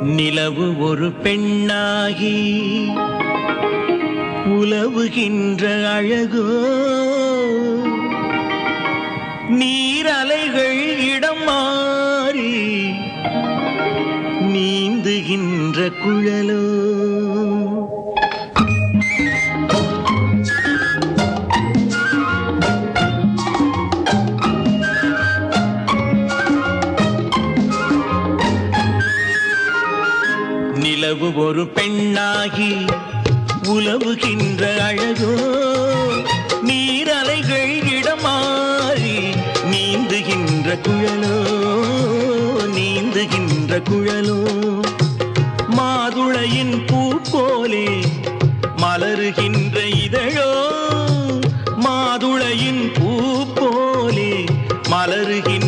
நிலவு ஒரு பெண்ணாகி உலவுகின்ற அழகோ. நீரலைகள் இடம் மாறி நீந்துகின்ற குழலோ. நிலவு ஒரு பெண்ணாகி உலவுகின்ற அழகோ நீரலைகள் இடமாறி நீந்துகின்ற குழலோ நீந்துகின்ற குழலோ. மாதுளையின் பூ போலே மலருகின்ற இதழோ மாதுளையின் பூ போலே மலருகின்ற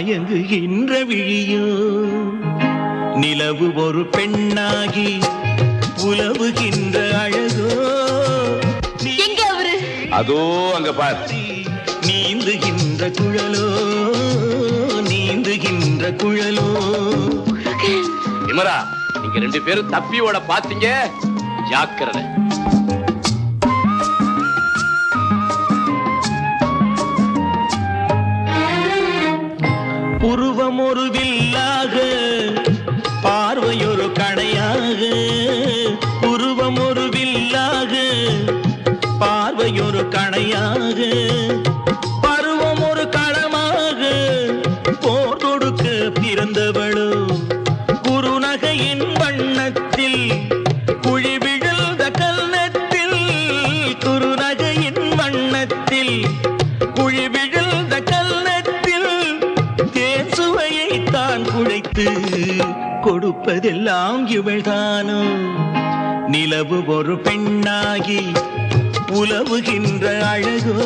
மயங்குகின்ற விழியோ நிலவு ஒரு பெண்ணாகி உலவுகின்ற அழகோ. அதோ அங்க பார். நீந்துகின்ற குழலோ நீந்துகின்ற குழலோ. விமரா நீங்க ரெண்டு பேரும் தப்பியோட பாத்தீங்க. ஜாக்கிரதை. கணையாக உருவம் ஒரு வில்லாக பார்வையொரு கணையாக பருவம் ஒரு களமாக போர் தொடுக்க பிறந்தவளோ குறுநகையின் வண்ணத்தில் குழி விழுந்த கல்னத்தில் குறுநகையின் வண்ணத்தில் குழி விழுந்த கல்னத்தில் தேன் சுவையைத்தான் குழைத்து கொடுப்பதெல்லாம் இவள்தானோ நிலவு ஒரு பெண்ணாகி உலவுகின்ற அழகோ.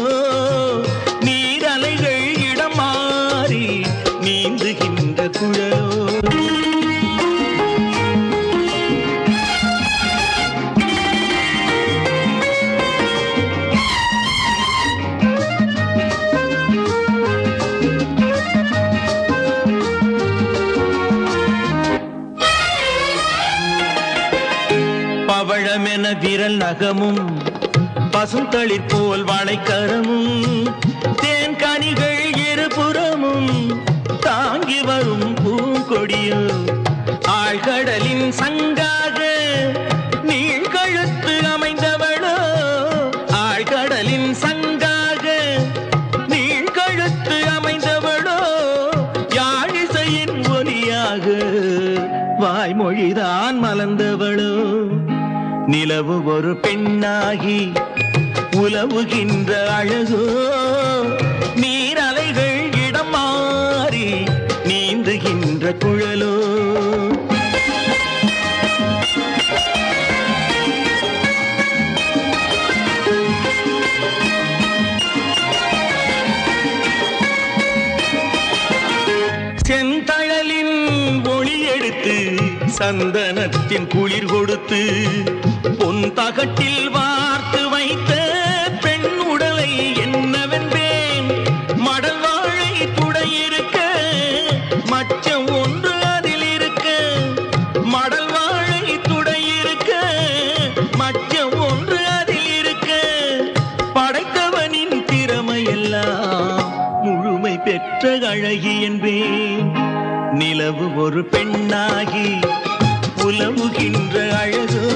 பவழமென விரல் நகமும் பசுந்தளிர் போல் வாழைக்கரமும் தேன் கனிகள் இருபுறமும் தாங்கி வரும் பூங்கொடியும் ஆழ்கடலின் சங்காக நீழ்கழுத்து அமைந்தவளோ ஆழ்கடலின் சங்காக நீழ்கழுத்து அமைந்தவளோ யாழிசையின் ஒலியாக வாய்மொழிதான் மலர்ந்தவளோ. நிலவு ஒரு பெண்ணாகி உலவுகின்ற அழகோ. நீரலைகள் இடம் மாறி நீந்துகின்ற குழலோ. செந்தழலின் ஒளி எடுத்து சந்தனத்தின் குளிர் கொடுத்து தகட்டில் வார்த்து வைத்த பெண் உடலை என்னவென்பேன் மடல் வாழை துடையிருக்க மச்சம் ஒன்று அதில் இருக்க மடல் வாழை துடையிருக்க மச்சம் ஒன்று அதில் இருக்க படைத்தவனின் திறமையெல்லாம் முழுமை பெற்ற அழகி என்பேன். நிலவு ஒரு பெண்ணாகி உலவுகின்ற அழகோ